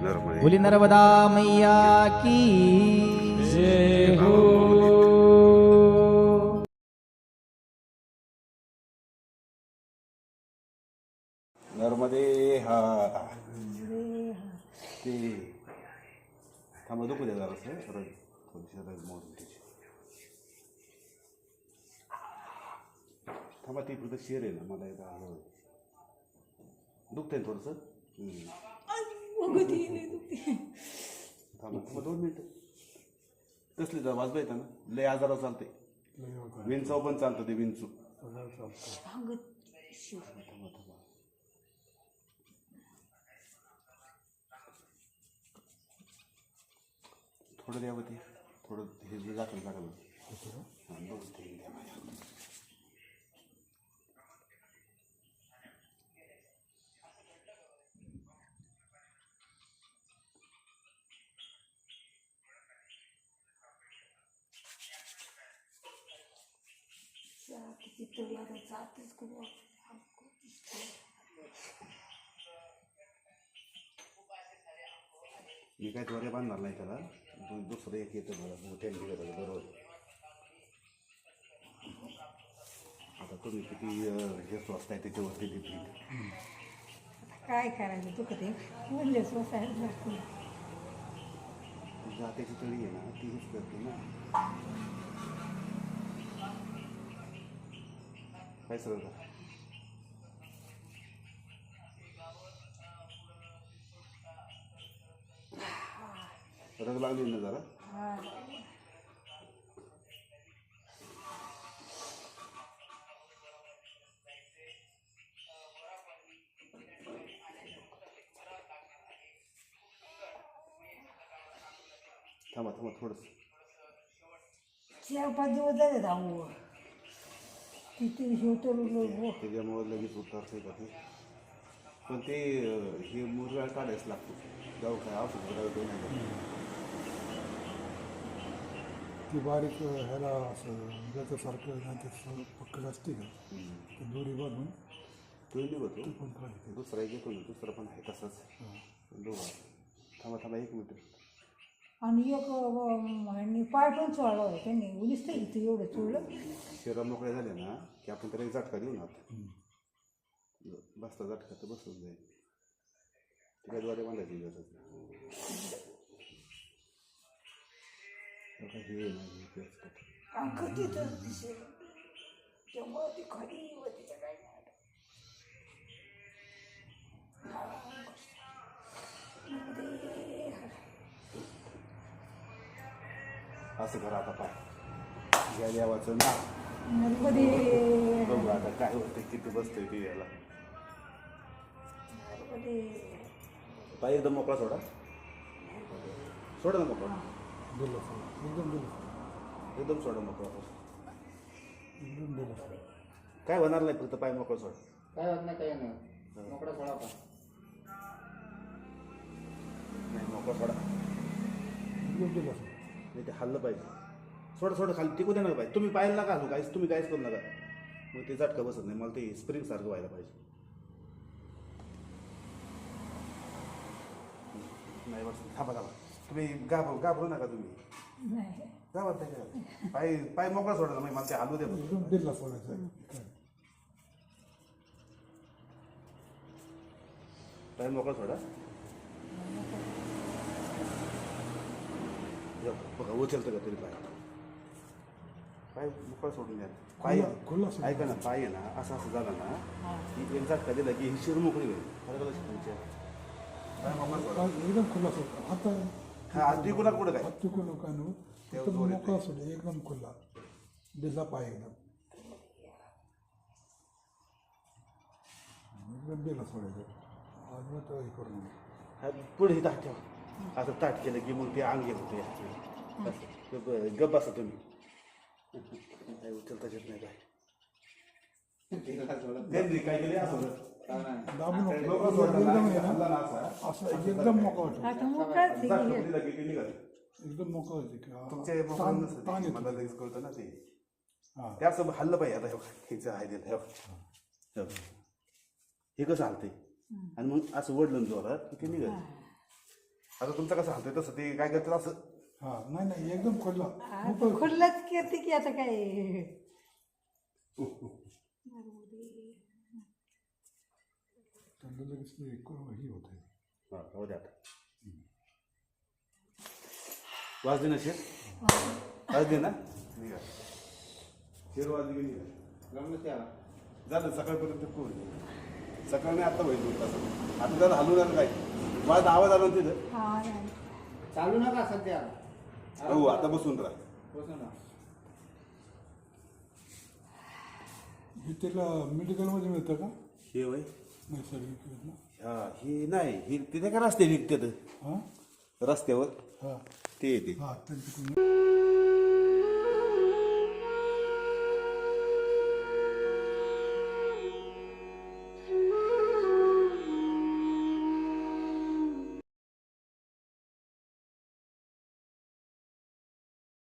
बोली नर्मदा मैया की जय हो नर्मदे हा ते थांबा दुखू द्या जरासं रग थोडीशी मोडून त्याची थांबा ती फक्त शेर आहे ना मला एकदा दुखतंय ना थांबा दोन मिनटं. कसली जा वाजवा येतं ना? लय आजारावर चालते विंचाव पण चालतं ते विंचू. थांबा थांबा थोडं द्यावं ते. थोडं हे जे झाकण काढा बरं. हां बघ ते. द्या माझ्या. मी काय द्वारे बांधणार नाही त्याला दु- दुसरं एक येतं बरं मोठ्या निघत बरोबर आता तुम्ही किती अं, हे स्वस्त आहे त्याच्यावरती डिपेंड काय करायचं दुखत आहे म्हणले स्वतः जात्याची तळी आहे ना ती हेच करते ना काय सगळं का रग लागली ना जरा? थांबा थांबा थोडस. चार पाच दिवस झाले शिवतरू त्याच्यामुळे लगेच उतरते का ते पण ते हे। मुरगाळ काढायच लागतो औषध नाही ती बारीक ह्याला असं ज्याच्यासारखं ना ते असं पकड असते का. ती दोरी बांधून तो निघतो पण काढते दुसरा एक येतो ना दुसरा पण आहे तसंच दोघं थांबा थांबा एक मिनिट। आणि एक ह्यांनी पाय पण चोळला होता. त्यांनी उलीच तर इथं एवढं चोळलं शिरा मोकळे झाले ना की आपण त्याला एक झटका देऊ ना आता. बसता झटका तर बसून जाईल. त्याच्याद्वारे बांधायची गरज नाही. तेव्हा ती होती काय असं करा आता पाय या देवाचं ना नर्मदे बघू आता काय होतं किती बसतंय ते याला. पाय एकदम मोकळा सोडा. सोडा ना मोकळा. एकदम. एकदम सोडा मोकळा. काय होणार नाही फक्त पाय मोकळा सोडा. काय होत नाही काय नाही. मोकळा सोडा पा नाही मोकळा सोडा. नाही ते हल्लं पाहिजे. सोडा सोडा खाली टिकू दे नका पाहिजे तुम्ही पाहायला नका घालू काहीच. तुम्ही काहीच करू नका. मग ते झटका बसत नाही. मला ते स्प्रिंग सारखं व्हायला पाहिजे. नाही बस थांबा थांबा. तुम्ही घाबरू घाबरू नका तुम्ही. नाही. जावा त्याच्या पाय पाय मोकळा सोडा ना मग मला ते हलू दे दिला सोडायचं पाय मोकळा सोडा. बघा उचलतं का तरी पाय. पाय मोकळा सोडून द्या. पाय खुला- खुला सोडा. ऐका ना पाय आहे ना असं असं झालं ना की एक झटका दिला की ही शिर मोकळी होईल. खरं लक्ष तुमच्या? पाय मोकळा सोडा एकदम खुला सोडा आता हा आज टिकू नका कुठं काय? हात चुकू नका नू. एकदम. मोकळा सोडा एकदम खुला. दिला पाय एकदम. एकदम दिला सोडायचं अजिबात हे करू नका. हा, पुढे ही ठेवा. असं ताट केलं की मग ते अंग येत होते गप बसा तुम्ही. काय उचलता येत नाही काय त्यांनी केले असं. एकदम एकदम मोकळा आता मोकळाच आहे की निघालं. एकदम मोकळा होते हा, ताण- येतो. मला लगेच कळतं ना ते. हा. ते असं हल्लं पाहिजे. आता हे बघ, हेचं आहे दिलं हे बघ. हे बघ. हे कसं हलतंय? आणि मग असं वडलं जोरात की ते निघाल आता तुमचं कसं हालतंय? तसं ते काय करतात असं? हा नाही नाही एकदम खोलला. आता खुल्लच करते की आता काय? ते एक हे होत आहे. हा द्या आता. वाजली ना शेर वाजली ना? निघा शेर वाजली की निघा झालं सकाळपर्यंत कोण? सकाळ नाही आता होईल दोन आता त्याला हलवून आलं काय माझा आवाज आला ना तिथं. हा नाही. चालू नका सध्या. हो आता बसून राहा. बसू ना हे त्याला मेडिकलमध्ये मिळतं का? हे वय? नैसर्गिक योजना हा हे नाही. हे तिथे का रस्ते निघतात? हां? रस्त्यावर? हां. ते येते. हां त्यांच्याकडून.